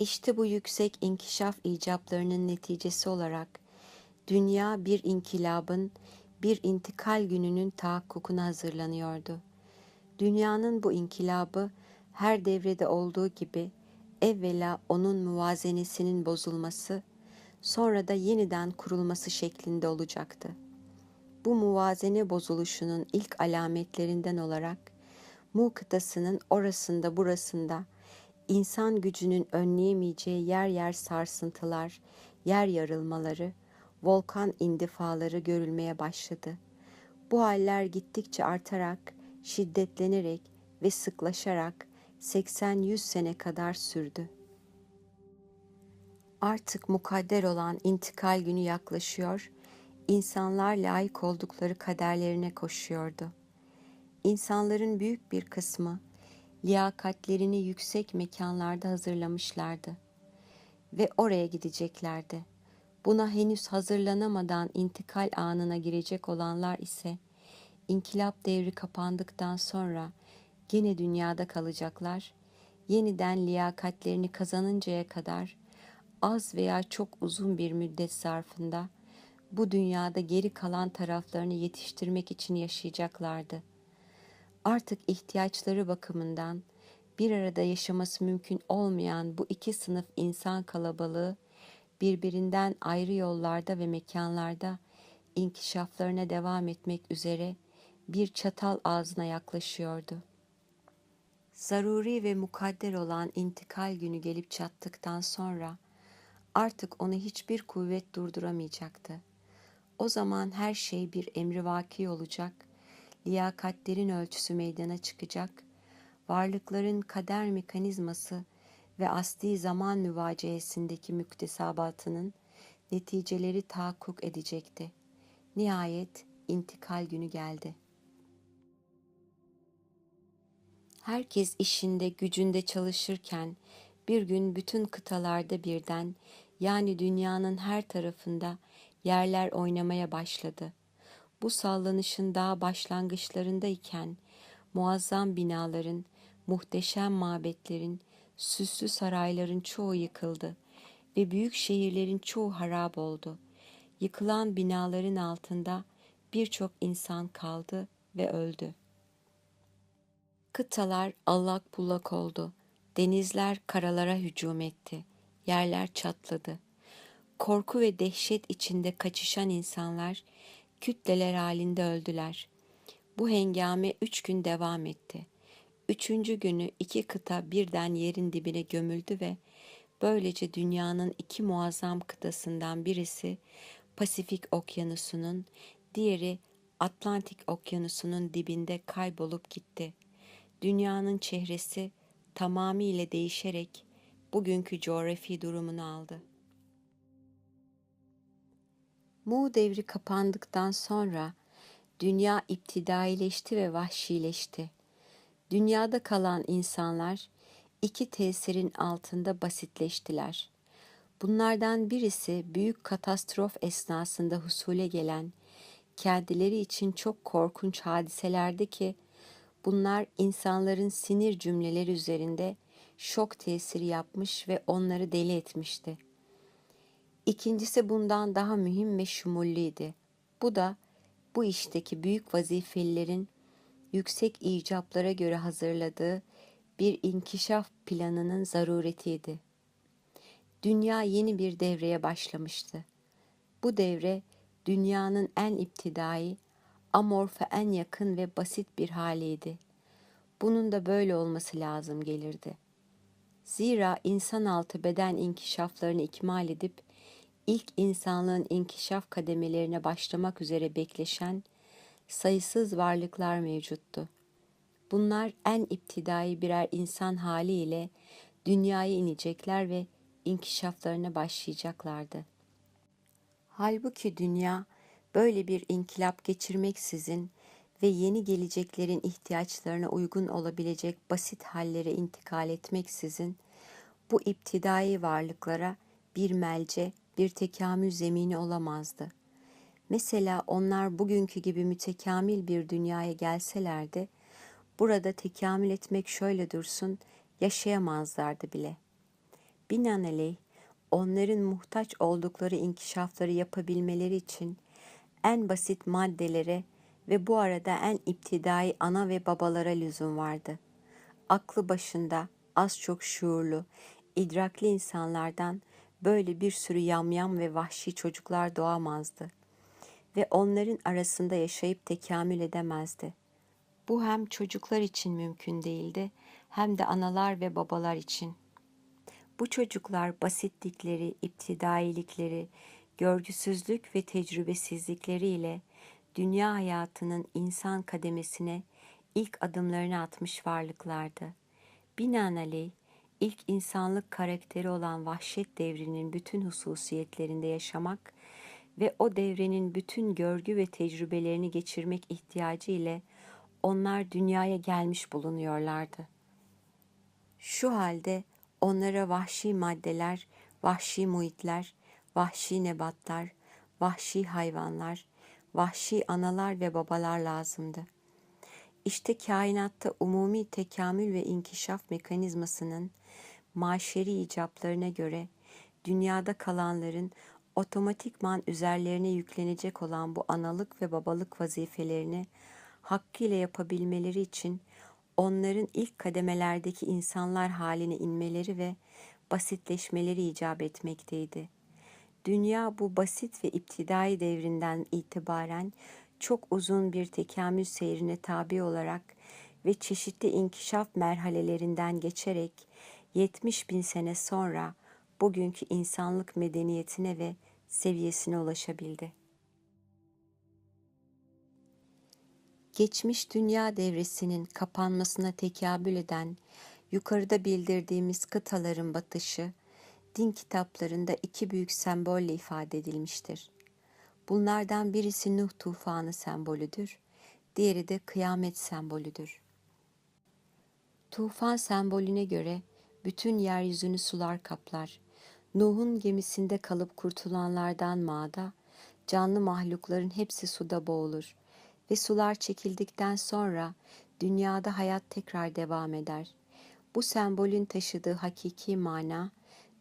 İşte bu yüksek inkişaf icaplarının neticesi olarak dünya bir inkılabın, bir intikal gününün tahakkukuna hazırlanıyordu. Dünyanın bu inkılabı her devrede olduğu gibi evvela onun muvazenesinin bozulması, sonra da yeniden kurulması şeklinde olacaktı. Bu muvazene bozuluşunun ilk alametlerinden olarak Mu kıtasının orasında burasında insan gücünün önleyemeyeceği yer yer sarsıntılar, yer yarılmaları, volkan indifaları görülmeye başladı. Bu haller gittikçe artarak, şiddetlenerek ve sıklaşarak 80-100 sene kadar sürdü. Artık mukadder olan intikal günü yaklaşıyor, insanlar layık oldukları kaderlerine koşuyordu. İnsanların büyük bir kısmı liyakatlerini yüksek mekanlarda hazırlamışlardı ve oraya gideceklerdi. Buna henüz hazırlanamadan intikal anına girecek olanlar ise inkılap devri kapandıktan sonra gene dünyada kalacaklar. Yeniden liyakatlerini kazanıncaya kadar az veya çok uzun bir müddet zarfında bu dünyada geri kalan taraflarını yetiştirmek için yaşayacaklardı. Artık ihtiyaçları bakımından bir arada yaşaması mümkün olmayan bu iki sınıf insan kalabalığı birbirinden ayrı yollarda ve mekanlarda inkişaflarına devam etmek üzere bir çatal ağzına yaklaşıyordu. Zaruri ve mukadder olan intikal günü gelip çattıktan sonra artık onu hiçbir kuvvet durduramayacaktı. O zaman her şey bir emrivaki olacak, liyakatlerin ölçüsü meydana çıkacak, varlıkların kader mekanizması ve asli zaman müvaceyesindeki müktesabatının neticeleri tahakkuk edecekti. Nihayet intikal günü geldi. Herkes işinde, gücünde çalışırken bir gün bütün kıtalarda birden yani dünyanın her tarafında yerler oynamaya başladı. Bu sallanışın daha başlangıçlarındayken muazzam binaların, muhteşem mabetlerin, süslü sarayların çoğu yıkıldı ve büyük şehirlerin çoğu harap oldu. Yıkılan binaların altında birçok insan kaldı ve öldü. Kıtalar allak bullak oldu. Denizler karalara hücum etti. Yerler çatladı. Korku ve dehşet içinde kaçışan insanlar kütleler halinde öldüler. Bu hengame üç gün devam etti. Üçüncü günü iki kıta birden yerin dibine gömüldü ve böylece dünyanın iki muazzam kıtasından birisi Pasifik Okyanusu'nun, diğeri Atlantik Okyanusu'nun dibinde kaybolup gitti. Dünyanın çehresi tamamıyla değişerek bugünkü coğrafi durumunu aldı. Mu devri kapandıktan sonra dünya iptidaileşti ve vahşileşti. Dünyada kalan insanlar iki tesirin altında basitleştiler. Bunlardan birisi büyük katastrof esnasında husule gelen, kendileri için çok korkunç hadiselerdi ki bunlar insanların sinir cümleleri üzerinde şok tesiri yapmış ve onları deli etmişti. İkincisi bundan daha mühim ve şumulliydi. Bu da bu işteki büyük vazifelilerin yüksek icaplara göre hazırladığı bir inkişaf planının zaruretiydi. Dünya yeni bir devreye başlamıştı. Bu devre dünyanın en iptidai, amorfa en yakın ve basit bir haliydi. Bunun da böyle olması lazım gelirdi. Zira insan altı beden inkişaflarını ikmal edip ilk insanlığın inkişaf kademelerine başlamak üzere bekleşen sayısız varlıklar mevcuttu. Bunlar en iptidai birer insan haliyle dünyaya inecekler ve inkişaflarına başlayacaklardı. Halbuki dünya böyle bir inkılap geçirmeksizin ve yeni geleceklerin ihtiyaçlarına uygun olabilecek basit hallere intikal etmeksizin bu iptidai varlıklara bir melce, bir tekamül zemini olamazdı. Mesela onlar bugünkü gibi mütekamil bir dünyaya gelselerdi, burada tekamül etmek şöyle dursun, yaşayamazlardı bile. Binaenaleyh onların muhtaç oldukları inkişafları yapabilmeleri için en basit maddelere ve bu arada en iptidai ana ve babalara lüzum vardı. Aklı başında az çok şuurlu, idrakli insanlardan böyle bir sürü yamyam ve vahşi çocuklar doğamazdı ve onların arasında yaşayıp tekamül edemezdi. Bu hem çocuklar için mümkün değildi hem de analar ve babalar için. Bu çocuklar basitlikleri, iptidailikleri, görgüsüzlük ve tecrübesizlikleriyle dünya hayatının insan kademesine ilk adımlarını atmış varlıklardı. Binaenaleyh ilk insanlık karakteri olan vahşet devrinin bütün hususiyetlerinde yaşamak ve o devrenin bütün görgü ve tecrübelerini geçirmek ihtiyacı ile onlar dünyaya gelmiş bulunuyorlardı. Şu halde onlara vahşi maddeler, vahşi muhitler, vahşi nebatlar, vahşi hayvanlar, vahşi analar ve babalar lazımdı. İşte kainatta umumi tekamül ve inkişaf mekanizmasının maşeri icaplarına göre dünyada kalanların otomatikman üzerlerine yüklenecek olan bu analık ve babalık vazifelerini hakkıyla yapabilmeleri için onların ilk kademelerdeki insanlar haline inmeleri ve basitleşmeleri icap etmekteydi. Dünya bu basit ve iptidai devrinden itibaren çok uzun bir tekamül seyrine tabi olarak ve çeşitli inkişaf merhalelerinden geçerek 70 bin sene sonra bugünkü insanlık medeniyetine ve seviyesine ulaşabildi. Geçmiş dünya devresinin kapanmasına tekabül eden yukarıda bildirdiğimiz kıtaların batışı din kitaplarında iki büyük sembolle ifade edilmiştir. Bunlardan birisi Nuh tufanı sembolüdür, diğeri de kıyamet sembolüdür. Tufan sembolüne göre bütün yeryüzünü sular kaplar. Nuh'un gemisinde kalıp kurtulanlardan mağda, canlı mahlukların hepsi suda boğulur ve sular çekildikten sonra dünyada hayat tekrar devam eder. Bu sembolün taşıdığı hakiki mana,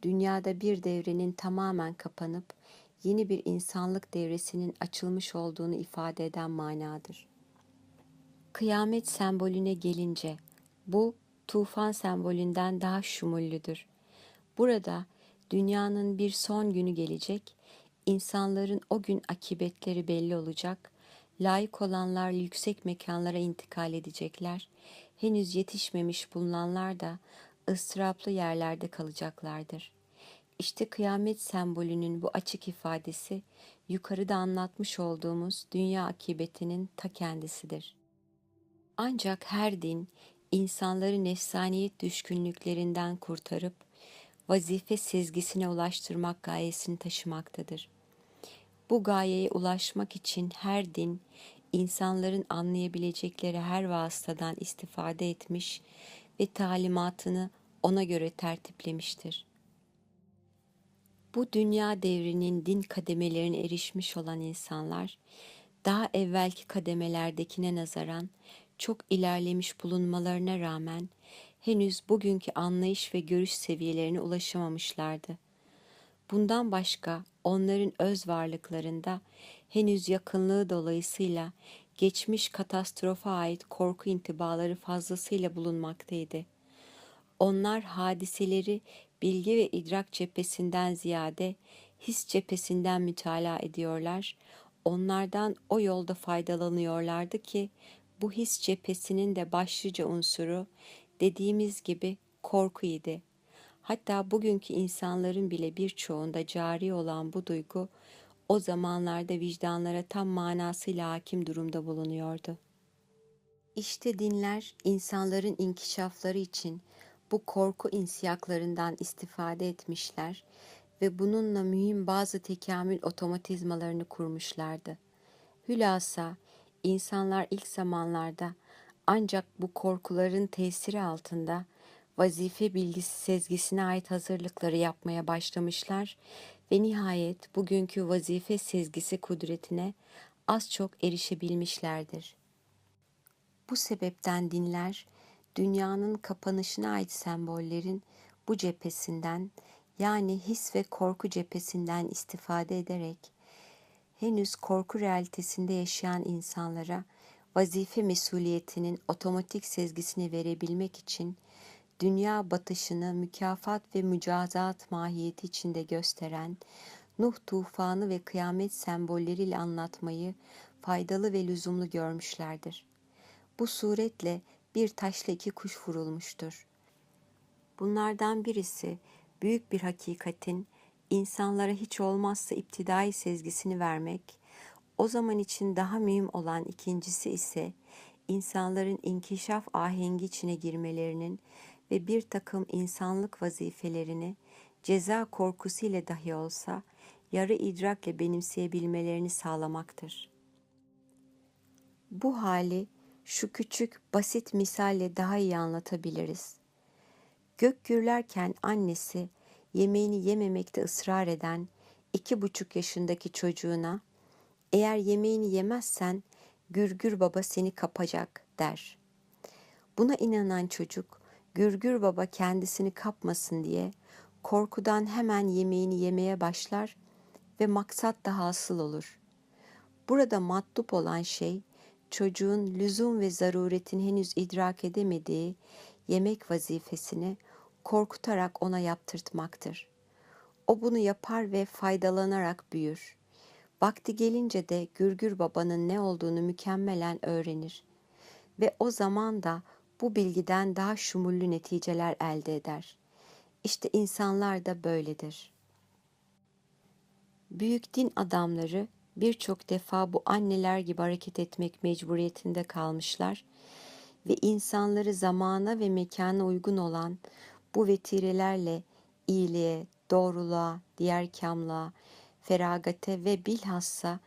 dünyada bir devrenin tamamen kapanıp yeni bir insanlık devresinin açılmış olduğunu ifade eden manadır. Kıyamet sembolüne gelince bu tufan sembolünden daha şumullüdür. Burada dünyanın bir son günü gelecek, insanların o gün akibetleri belli olacak, layık olanlar yüksek mekanlara intikal edecekler, henüz yetişmemiş bulunanlar da ıstıraplı yerlerde kalacaklardır. İşte kıyamet sembolünün bu açık ifadesi yukarıda anlatmış olduğumuz dünya akibetinin ta kendisidir. Ancak her din insanları nefsaniyet düşkünlüklerinden kurtarıp vazife sezgisine ulaştırmak gayesini taşımaktadır. Bu gayeye ulaşmak için her din insanların anlayabilecekleri her vasıtadan istifade etmiş ve talimatını ona göre tertiplemiştir. Bu dünya devrinin din kademelerine erişmiş olan insanlar, daha evvelki kademelerdekine nazaran çok ilerlemiş bulunmalarına rağmen henüz bugünkü anlayış ve görüş seviyelerine ulaşamamışlardı. Bundan başka onların öz varlıklarında henüz yakınlığı dolayısıyla geçmiş katastrofa ait korku intibaları fazlasıyla bulunmaktaydı. Onlar hadiseleri bilgi ve idrak cephesinden ziyade his cephesinden mütalaa ediyorlar, onlardan o yolda faydalanıyorlardı ki bu his cephesinin de başlıca unsuru dediğimiz gibi korku idi. Hatta bugünkü insanların bile birçoğunda cari olan bu duygu o zamanlarda vicdanlara tam manasıyla hakim durumda bulunuyordu. İşte dinler insanların inkişafları için bu korku insiyaklarından istifade etmişler ve bununla mühim bazı tekamül otomatizmalarını kurmuşlardı. Hülasa insanlar ilk zamanlarda ancak bu korkuların tesiri altında vazife bilgisi sezgisine ait hazırlıkları yapmaya başlamışlar ve nihayet bugünkü vazife sezgisi kudretine az çok erişebilmişlerdir. Bu sebepten dinler dünyanın kapanışına ait sembollerin bu cephesinden yani his ve korku cephesinden istifade ederek henüz korku realitesinde yaşayan insanlara vazife mesuliyetinin otomatik sezgisini verebilmek için dünya batışını mükafat ve mücazat mahiyeti içinde gösteren Nuh tufanı ve kıyamet sembolleriyle anlatmayı faydalı ve lüzumlu görmüşlerdir. Bu suretle bir taşla iki kuş vurulmuştur. Bunlardan birisi büyük bir hakikatin insanlara hiç olmazsa iptidai sezgisini vermek, o zaman için daha mühim olan ikincisi ise insanların inkişaf ahengi içine girmelerinin ve bir takım insanlık vazifelerini ceza korkusu ile dahi olsa yarı idrakle benimseyebilmelerini sağlamaktır. Bu hali şu küçük basit misalle daha iyi anlatabiliriz. Gök gürlerken annesi yemeğini yememekte ısrar eden iki buçuk yaşındaki çocuğuna eğer yemeğini yemezsen Gürgür baba seni kapacak der. Buna inanan çocuk Gürgür baba kendisini kapmasın diye korkudan hemen yemeğini yemeye başlar ve maksat da hasıl olur. Burada matlup olan şey çocuğun lüzum ve zaruretin henüz idrak edemediği yemek vazifesini korkutarak ona yaptırtmaktır. O bunu yapar ve faydalanarak büyür. Vakti gelince de Gürgür babanın ne olduğunu mükemmelen öğrenir ve o zaman da bu bilgiden daha şumullü neticeler elde eder. İşte insanlar da böyledir. Büyük din adamları birçok defa bu anneler gibi hareket etmek mecburiyetinde kalmışlar ve insanları zamana ve mekana uygun olan bu vetirelerle iyiliğe, doğruluğa, diğer kamlığa, feragate ve bilhassa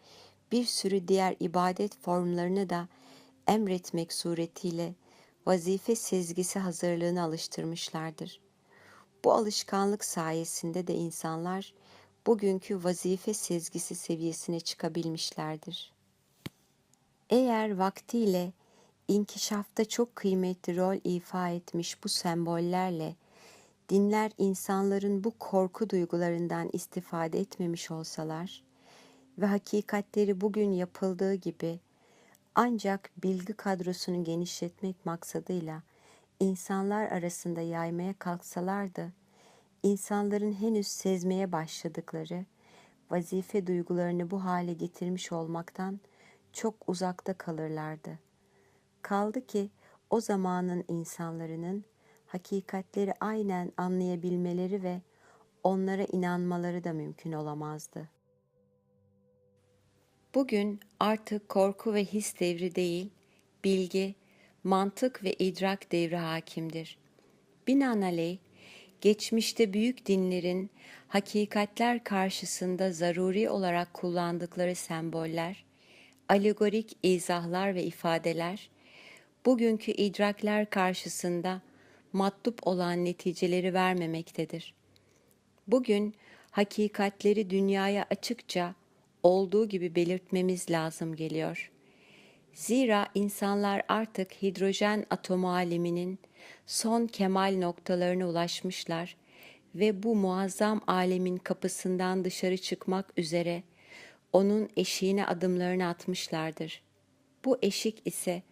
bir sürü diğer ibadet formlarını da emretmek suretiyle vazife sezgisi hazırlığını alıştırmışlardır. Bu alışkanlık sayesinde de insanlar bugünkü vazife sezgisi seviyesine çıkabilmişlerdir. Eğer vaktiyle inkişafta çok kıymetli rol ifa etmiş bu sembollerle dinler insanların bu korku duygularından istifade etmemiş olsalar ve hakikatleri bugün yapıldığı gibi ancak bilgi kadrosunu genişletmek maksadıyla insanlar arasında yaymaya kalksalardı, insanların henüz sezmeye başladıkları vazife duygularını bu hale getirmiş olmaktan çok uzakta kalırlardı. Kaldı ki o zamanın insanların hakikatleri aynen anlayabilmeleri ve onlara inanmaları da mümkün olamazdı. Bugün artık korku ve his devri değil, bilgi, mantık ve idrak devri hakimdir. Binaenaleyh, geçmişte büyük dinlerin hakikatler karşısında zaruri olarak kullandıkları semboller, alegorik izahlar ve ifadeler, bugünkü idrakler karşısında matlup olan neticeleri vermemektedir. Bugün hakikatleri dünyaya açıkça olduğu gibi belirtmemiz lazım geliyor. Zira insanlar artık hidrojen atomu aleminin son kemal noktalarına ulaşmışlar ve bu muazzam alemin kapısından dışarı çıkmak üzere onun eşiğine adımlarını atmışlardır. Bu eşik ise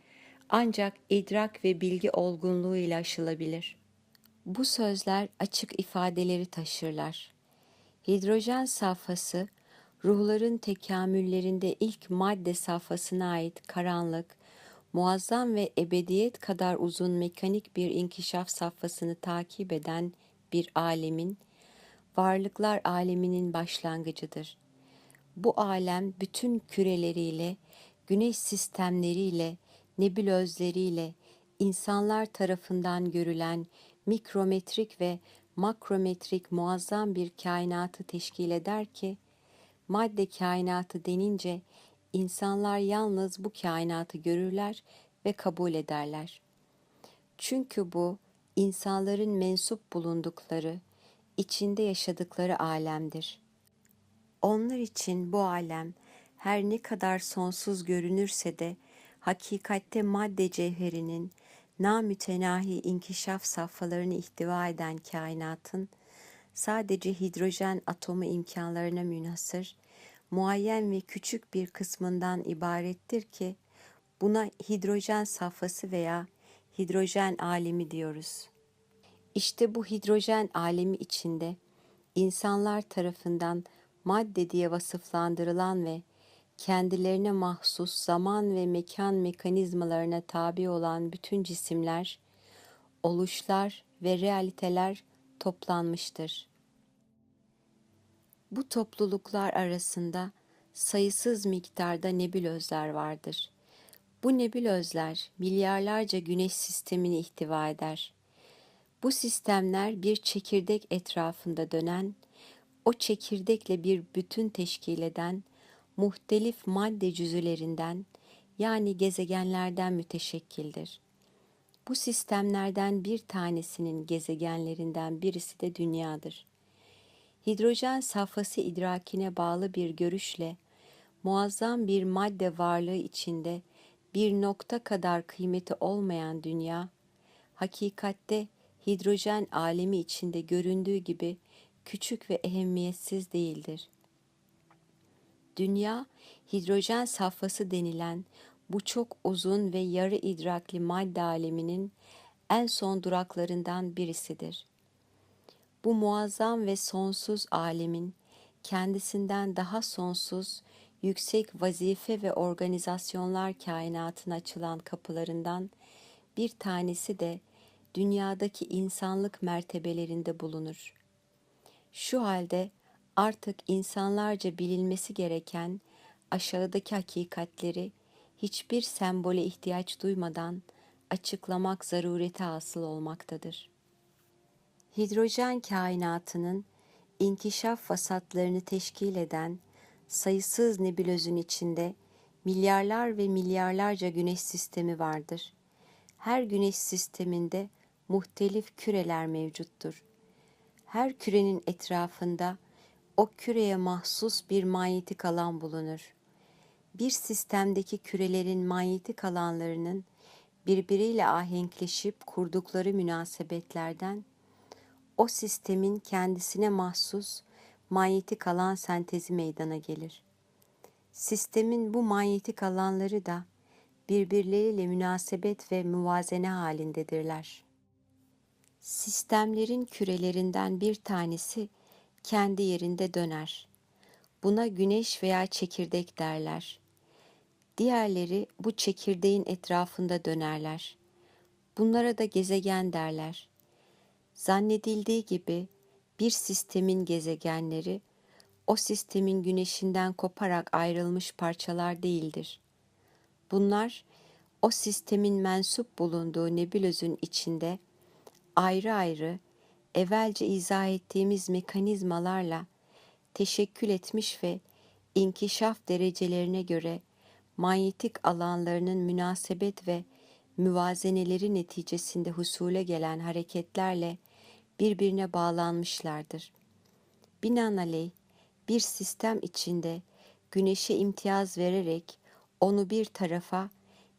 ancak idrak ve bilgi olgunluğu ile aşılabilir. Bu sözler açık ifadeleri taşırlar. Hidrojen safhası, ruhların tekamüllerinde ilk madde safhasına ait karanlık, muazzam ve ebediyet kadar uzun mekanik bir inkişaf safhasını takip eden bir alemin, varlıklar aleminin başlangıcıdır. Bu alem bütün küreleriyle, güneş sistemleriyle, nebulözleriyle insanlar tarafından görülen mikrometrik ve makrometrik muazzam bir kainatı teşkil eder ki, madde kainatı denince insanlar yalnız bu kainatı görürler ve kabul ederler. Çünkü bu insanların mensup bulundukları, içinde yaşadıkları alemdir. Onlar için bu alem her ne kadar sonsuz görünürse de hakikatte madde cevherinin namütenahi inkişaf safhalarını ihtiva eden kainatın sadece hidrojen atomu imkanlarına münhasır, muayyen ve küçük bir kısmından ibarettir ki buna hidrojen safhası veya hidrojen alemi diyoruz. İşte bu hidrojen alemi içinde insanlar tarafından madde diye vasıflandırılan ve kendilerine mahsus zaman ve mekan mekanizmalarına tabi olan bütün cisimler, oluşlar ve realiteler toplanmıştır. Bu topluluklar arasında sayısız miktarda nebulözler vardır. Bu nebulözler milyarlarca güneş sistemini ihtiva eder. Bu sistemler bir çekirdek etrafında dönen, o çekirdekle bir bütün teşkil eden muhtelif madde cüzülerinden yani gezegenlerden müteşekkildir. Bu sistemlerden bir tanesinin gezegenlerinden birisi de dünyadır. Hidrojen safhası idrakine bağlı bir görüşle muazzam bir madde varlığı içinde bir nokta kadar kıymeti olmayan dünya, hakikatte hidrojen alemi içinde göründüğü gibi küçük ve ehemmiyetsiz değildir. Dünya, hidrojen safhası denilen bu çok uzun ve yarı idrakli madde aleminin en son duraklarından birisidir. Bu muazzam ve sonsuz alemin kendisinden daha sonsuz, yüksek vazife ve organizasyonlar kainatına açılan kapılarından bir tanesi de dünyadaki insanlık mertebelerinde bulunur. Şu halde artık insanlarca bilinmesi gereken aşağıdaki hakikatleri hiçbir sembole ihtiyaç duymadan açıklamak zarureti hasıl olmaktadır. Hidrojen kainatının inkişaf vasatlarını teşkil eden sayısız nebulözün içinde milyarlar ve milyarlarca güneş sistemi vardır. Her güneş sisteminde muhtelif küreler mevcuttur. Her kürenin etrafında o küreye mahsus bir manyetik alan bulunur. Bir sistemdeki kürelerin manyetik alanlarının birbiriyle ahenkleşip kurdukları münasebetlerden o sistemin kendisine mahsus manyetik alan sentezi meydana gelir. Sistemin bu manyetik alanları da birbirleriyle münasebet ve muvazene halindedirler. Sistemlerin kürelerinden bir tanesi kendi yerinde döner. Buna güneş veya çekirdek derler. Diğerleri bu çekirdeğin etrafında dönerler. Bunlara da gezegen derler. Zannedildiği gibi bir sistemin gezegenleri o sistemin güneşinden koparak ayrılmış parçalar değildir. Bunlar o sistemin mensup bulunduğu nebulözün içinde ayrı ayrı evvelce izah ettiğimiz mekanizmalarla teşekkül etmiş ve inkişaf derecelerine göre manyetik alanlarının münasebet ve müvazeneleri neticesinde husule gelen hareketlerle birbirine bağlanmışlardır. Binaenaleyh bir sistem içinde güneşe imtiyaz vererek onu bir tarafa,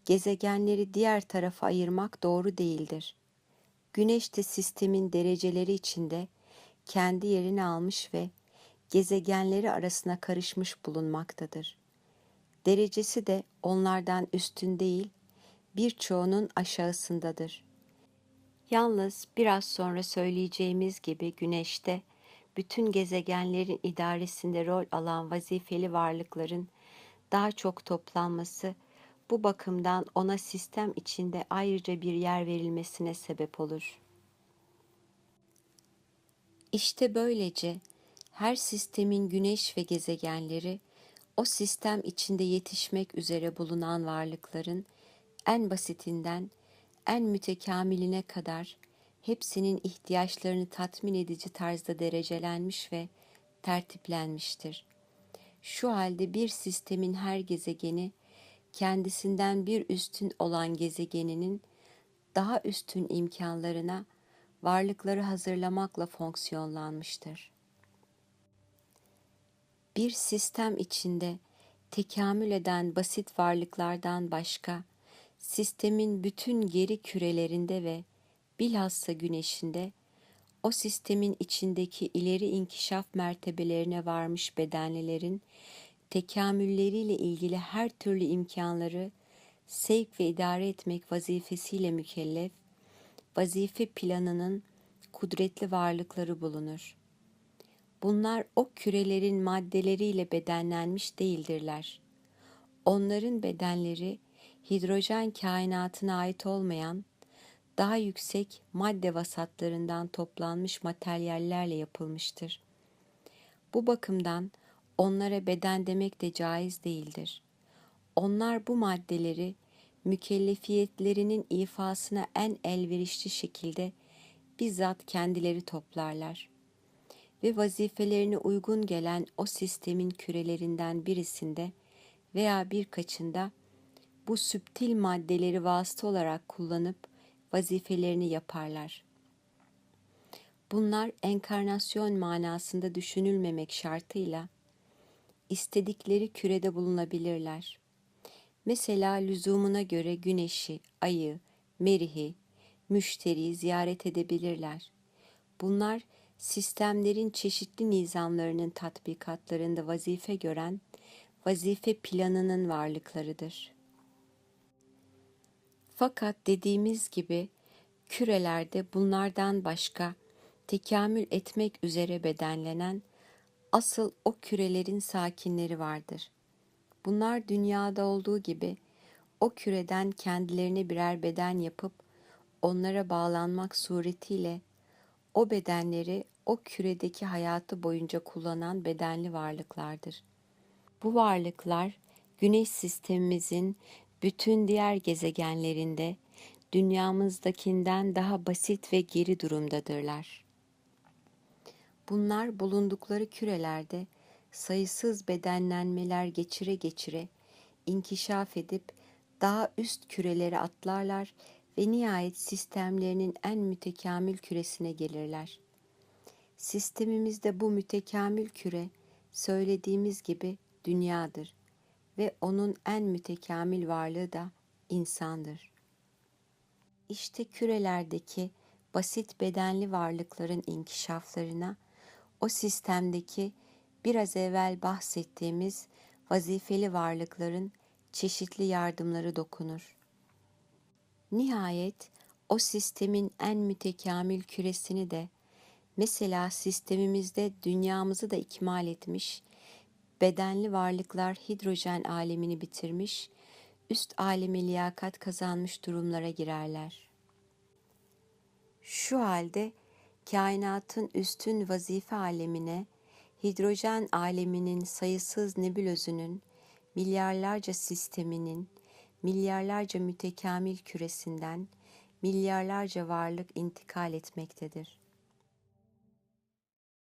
gezegenleri diğer tarafa ayırmak doğru değildir. Güneş de sistemin dereceleri içinde kendi yerini almış ve gezegenleri arasına karışmış bulunmaktadır. Derecesi de onlardan üstün değil, birçoğunun aşağısındadır. Yalnız biraz sonra söyleyeceğimiz gibi güneşte bütün gezegenlerin idaresinde rol alan vazifeli varlıkların daha çok toplanması bu bakımdan ona sistem içinde ayrıca bir yer verilmesine sebep olur. İşte böylece her sistemin güneş ve gezegenleri o sistem içinde yetişmek üzere bulunan varlıkların en basitinden en mütekamiline kadar hepsinin ihtiyaçlarını tatmin edici tarzda derecelenmiş ve tertiplenmiştir. Şu halde bir sistemin her gezegeni kendisinden bir üstün olan gezegeninin daha üstün imkanlarına varlıkları hazırlamakla fonksiyonlanmıştır. Bir sistem içinde tekamül eden basit varlıklardan başka, sistemin bütün geri kürelerinde ve bilhassa güneşinde o sistemin içindeki ileri inkişaf mertebelerine varmış bedenlilerin tekamülleriyle ilgili her türlü imkanları sevk ve idare etmek vazifesiyle mükellef, vazife planının kudretli varlıkları bulunur. Bunlar o kürelerin maddeleriyle bedenlenmiş değildirler. Onların bedenleri hidrojen kainatına ait olmayan, daha yüksek madde vasatlarından toplanmış materyallerle yapılmıştır. Bu bakımdan onlara beden demek de caiz değildir. Onlar bu maddeleri mükellefiyetlerinin ifasına en elverişli şekilde bizzat kendileri toplarlar ve vazifelerine uygun gelen o sistemin kürelerinden birisinde veya birkaçında bu süptil maddeleri vasıta olarak kullanıp vazifelerini yaparlar. Bunlar enkarnasyon manasında düşünülmemek şartıyla istedikleri kürede bulunabilirler. Mesela lüzumuna göre güneşi, ayı, merihi, müşteriyi ziyaret edebilirler. Bunlar sistemlerin çeşitli nizamlarının tatbikatlarında vazife gören vazife planının varlıklarıdır. Fakat dediğimiz gibi kürelerde bunlardan başka tekamül etmek üzere bedenlenen asıl o kürelerin sakinleri vardır. Bunlar dünyada olduğu gibi o küreden kendilerine birer beden yapıp onlara bağlanmak suretiyle o bedenleri o küredeki hayatı boyunca kullanan bedenli varlıklardır. Bu varlıklar güneş sistemimizin bütün diğer gezegenlerinde dünyamızdakinden daha basit ve geri durumdadırlar. Bunlar bulundukları kürelerde sayısız bedenlenmeler geçire geçire inkişaf edip daha üst kürelere atlarlar ve nihayet sistemlerinin en mütekamil küresine gelirler. Sistemimizde bu mütekamil küre söylediğimiz gibi dünyadır ve onun en mütekamil varlığı da insandır. İşte kürelerdeki basit bedenli varlıkların inkişaflarına o sistemdeki biraz evvel bahsettiğimiz vazifeli varlıkların çeşitli yardımları dokunur. Nihayet o sistemin en mütekamil küresini de mesela sistemimizde dünyamızı da ikmal etmiş, bedenli varlıklar hidrojen alemini bitirmiş, üst aleme liyakat kazanmış durumlara girerler. Şu halde kainatın üstün vazife alemine, hidrojen aleminin sayısız nebulözünün, milyarlarca sisteminin, milyarlarca mütekamil küresinden milyarlarca varlık intikal etmektedir.